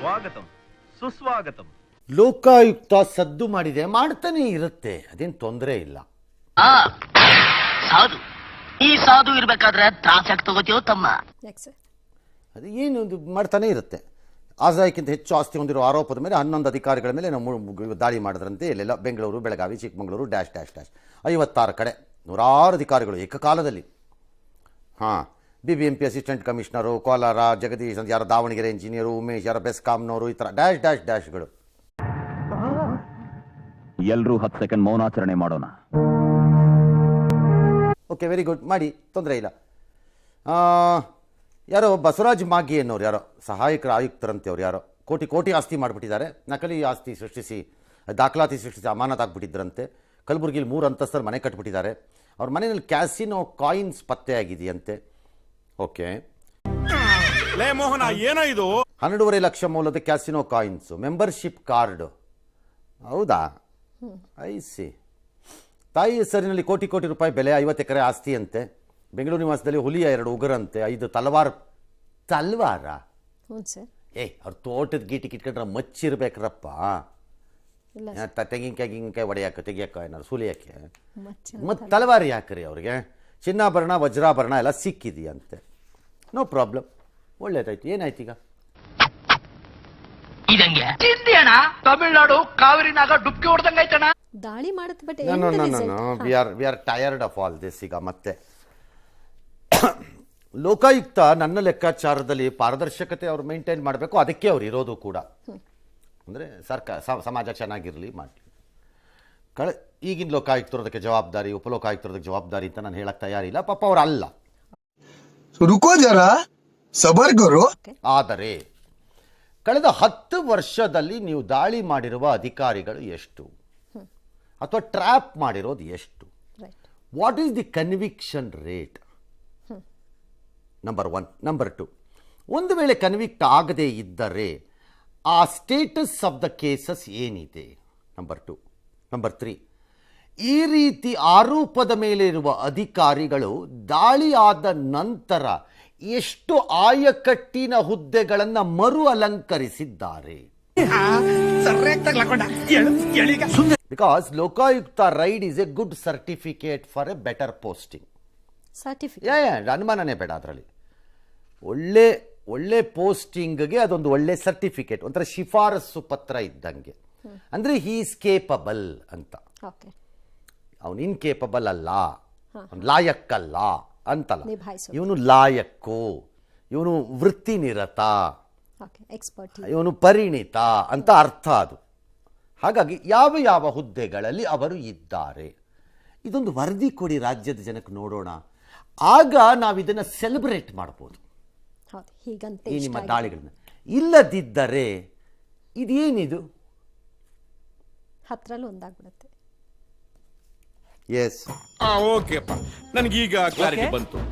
ಸ್ವಾಗತಂ. ಸುಸ್ವಾಗತಂ. ಲೋಕಾಯುಕ್ತ ಸದ್ದು ಮಾಡಿದೆ ಮಾಡ್ತಾನೆ ಇರುತ್ತೆ ಅದೇನು ತೊಂದರೆ ಇಲ್ಲ. ಸಾಧು ಈ ಸಾಧು ಇರ್ಬೇಕಾದ್ರೆ ತ್ರಾಸಕ್ ತಗೋತೀವೋ ತಮ್ಮ? ಯಾಕೆ ಸರ್? ಅದು ಏನು ಒಂದು ಮಾಡ್ತಾನೆ ಇರುತ್ತೆ. ಆದಾಯಕ್ಕಿಂತ ಹೆಚ್ಚು ಆಸ್ತಿ ಹೊಂದಿರುವ ಆರೋಪದ ಮೇಲೆ ಹನ್ನೊಂದು ಅಧಿಕಾರಿಗಳ ಮೇಲೆ ನಾವು ದಾಳಿ ಮಾಡಿದ್ರಂತೆ ಎಲ್ಲೆಲ್ಲ Bengaluru Belagavi Chikkamagaluru dash dash dash. ಐವತ್ತಾರು ಕಡೆ ನೂರಾರು ಅಧಿಕಾರಿಗಳು ಏಕಕಾಲದಲ್ಲಿ. ಹಾಂ B B M P assistant commissioner Kolar Jagadish ಅಂತ ಯಾರ ದಾವಣಗೆರೆ ಇಂಜಿನಿಯರು ಉಮೇಶ್ ಯಾರ ಬೆಸ್ಕಾಮ್ನವರು ಈ ಥರ ಡ್ಯಾಶ್ ಡ್ಯಾಶ್ ಡ್ಯಾಶ್ಗಳು. ಎಲ್ಲರೂ ಹತ್ತು ಸೆಕೆಂಡ್ ಮೌನಾಚರಣೆ ಮಾಡೋಣ. Okay very good. ಮಾಡಿ ತೊಂದರೆ ಇಲ್ಲ. ಯಾರೋ ಬಸವರಾಜ್ ಮಾಗಿ ಅನ್ನೋರು ಯಾರೋ ಸಹಾಯಕರ ಆಯುಕ್ತರಂತೆ ಅವ್ರು ಯಾರೋ ಕೋಟಿ ಕೋಟಿ ಆಸ್ತಿ ಮಾಡಿಬಿಟ್ಟಿದ್ದಾರೆ. ನಕಲಿ ಆಸ್ತಿ ಸೃಷ್ಟಿಸಿ ದಾಖಲಾತಿ ಸೃಷ್ಟಿಸಿ ಅಮಾನತಾಗ್ಬಿಟ್ಟಿದ್ರಂತೆ ಕಲಬುರಗಿಲಿ ಮೂರು ಅಂತಸ್ತರು ಮನೆ ಕಟ್ಬಿಟ್ಟಿದ್ದಾರೆ. ಅವ್ರ ಮನೆಯಲ್ಲಿ ಕ್ಯಾಸಿನೋ ಕಾಯಿನ್ಸ್ ಪತ್ತೆಯಾಗಿದೆಯಂತೆ. ಓಕೆ. ಲೇ ಮೋಹನ ಏನೋ ಇದು? ಹನ್ನೆರಡೂವರೆ ಲಕ್ಷ ಮೌಲ್ಯದ ಕ್ಯಾಸಿನೋ ಕಾಯಿನ್ಸ್ ಮೆಂಬರ್ಶಿಪ್ ಕಾರ್ಡ್. ಹೌದಾ? ಐ ಸಿ ತಾಯಿ ಹೆಸರಿನಲ್ಲಿ ಕೋಟಿ ಕೋಟಿ ರೂಪಾಯಿ ಬೆಲೆ ಐವತ್ತು ಎಕರೆ ಆಸ್ತಿ ಅಂತೆ ಬೆಂಗಳೂರು ನಿವಾಸದಲ್ಲಿ ಹುಲಿಯ ಎರಡು ಉಗುರಂತೆ ಐದು ತಲವಾರ್ ತಲ್ವಾರ? ಏ ಅವ್ರ ತೋಟದ ಗೀಟಿ ಕಿಟ್ಕೊಂಡ್ರೆ ಮಚ್ಚಿರ್ಬೇಕ್ರಪ್ಪ. ತೆಂಗಿನಕಾಯಿ ಗಿಂಗಿನಕಾಯಿ ಹೊಡೆಯಕ್ಕೆ ಮಚ್ಚಿ ಏನಾರು ಸುಲಿಯಕ್ಕೆ? ಮತ್ತೆ ತಲವಾರಿ ಹಾಕ್ರಿ ಯಾಕ್ರಿ ಅವ್ರಿಗೆ? ಚಿನ್ನಾಭರಣ ವಜ್ರಾಭರಣ ಎಲ್ಲ ಸಿಕ್ಕಿದೆಯಂತೆ. ನೋ ಪ್ರಾಬ್ಲಮ್ ಒಳ್ಳೇದಾಯ್ತು. ಏನಾಯ್ತು ಈಗ? ಇದಂಗೆ. ತಮಿಳ್ನಾಡು ಕಾವೇರಿನಾಗ ಡುಬ್ಕಿ ದಾಳಿ ಮಾಡುತ್ತೆ but no no no no we are we are tired of all this ಈಗ ಮತ್ತೆ. ಲೋಕಾಯುಕ್ತ ನನ್ನ ಲೆಕ್ಕಾಚಾರದಲ್ಲಿ ಪಾರದರ್ಶಕತೆ ಅವ್ರು ಮೇಂಟೈನ್ ಮಾಡಬೇಕು. ಅದಕ್ಕೆ ಅವ್ರು ಇರೋದು ಕೂಡ. ಅಂದರೆ ಸರ್ಕಾರ ಸಮಾಜ ಚೆನ್ನಾಗಿರಲಿ ಮಾಡಿ ಕಳ ಈಗಿನ ಲೋಕಾಯುಕ್ತರು ಅದಕ್ಕೆ ಜವಾಬ್ದಾರಿ ಉಪಲೋಕಾಯುಕ್ತರು ಅದಕ್ಕೆ ಜವಾಬ್ದಾರಿ ಅಂತ ನಾನು ಹೇಳಕ್ಕೆ ತಯಾರಿಲ್ಲ. ಪಾಪ ಅವ್ರು ರುಕೋ ಜರ ಸಬರ್ ಆದರೆ ಕಳೆದ ಹತ್ತು ವರ್ಷದಲ್ಲಿ ನೀವು ದಾಳಿ ಮಾಡಿರುವ ಅಧಿಕಾರಿಗಳು ಎಷ್ಟು? ಅಥವಾ ಟ್ರ್ಯಾಪ್ ಮಾಡಿರೋದು ಎಷ್ಟು? What is the conviction rate number one number two ಒಂದು ವೇಳೆ ಕನ್ವಿಕ್ಟ್ ಆಗದೇ ಇದ್ದರೆ ಆ ಸ್ಟೇಟಸ್ ಆಫ್ ದ ಕೇಸಸ್ ಏನಿದೆ? ನಂಬರ್ ಟು ನಂಬರ್ ತ್ರೀ ಈ ರೀತಿ ಆರೋಪದ ಮೇಲೆ ಇರುವ ಅಧಿಕಾರಿಗಳು ದಾಳಿ ಆದ ನಂತರ ಎಷ್ಟು ಆಯಕಟ್ಟಿನ ಹುದ್ದೆಗಳನ್ನು ಮರು ಅಲಂಕರಿಸಿದ್ದಾರೆ. Because Lokayukta raid is a good certificate for a better posting certificate ಅನುಮಾನನೇ ಬೇಡ ಅದರಲ್ಲಿ. ಒಳ್ಳೆ ಒಳ್ಳೆ ಪೋಸ್ಟಿಂಗ್ಗೆ ಅದೊಂದು ಒಳ್ಳೆ ಸರ್ಟಿಫಿಕೇಟ್ ಒಂಥರ ಶಿಫಾರಸು ಪತ್ರ ಇದ್ದಂಗೆ. ಅಂದರೆ ಹೀ ಈಸ್ ಕೇಪಬಲ್ ಅಂತ. ಅವನು ಇನ್ಕೇಪಬಲ್ ಅಲ್ಲ. ಲಾಯಕ್ಕಲ್ಲ ಅಂತಲ್ಲ. ಇವನು ಲಾಯಕ್ಕು ಇವನು ವೃತ್ತಿನಿರತ ನಿರತ ಎಕ್ಸ್ಪರ್ಟ್ ಇವನು ಪರಿಣಿತ ಅಂತ ಅರ್ಥ ಅದು. ಹಾಗಾಗಿ ಯಾವ ಯಾವ ಹುದ್ದೆಗಳಲ್ಲಿ ಅವರು ಇದ್ದಾರೆ. ಇದೊಂದು ವರದಿ ಕೊಡಿ ರಾಜ್ಯದ ಜನಕ್ಕೆ ನೋಡೋಣ. ಆಗ ನಾವು ಇದನ್ನು ಸೆಲೆಬ್ರೇಟ್ ಮಾಡ್ಬೋದು. ಈ ನಿಮ್ಮ. ದಾಳಿಗಳನ್ನ. ಇಲ್ಲದಿದ್ದರೆ ಇದೇನಿದು? ಹತ್ರಲ್ಲಿ ಒಂದಾಗ್ಬಿಡುತ್ತೆ ಎಸ್ ಓಕೆಪ್ಪ ನನಗೀಗ ಕ್ಲಾರಿಟಿ ಬಂತು.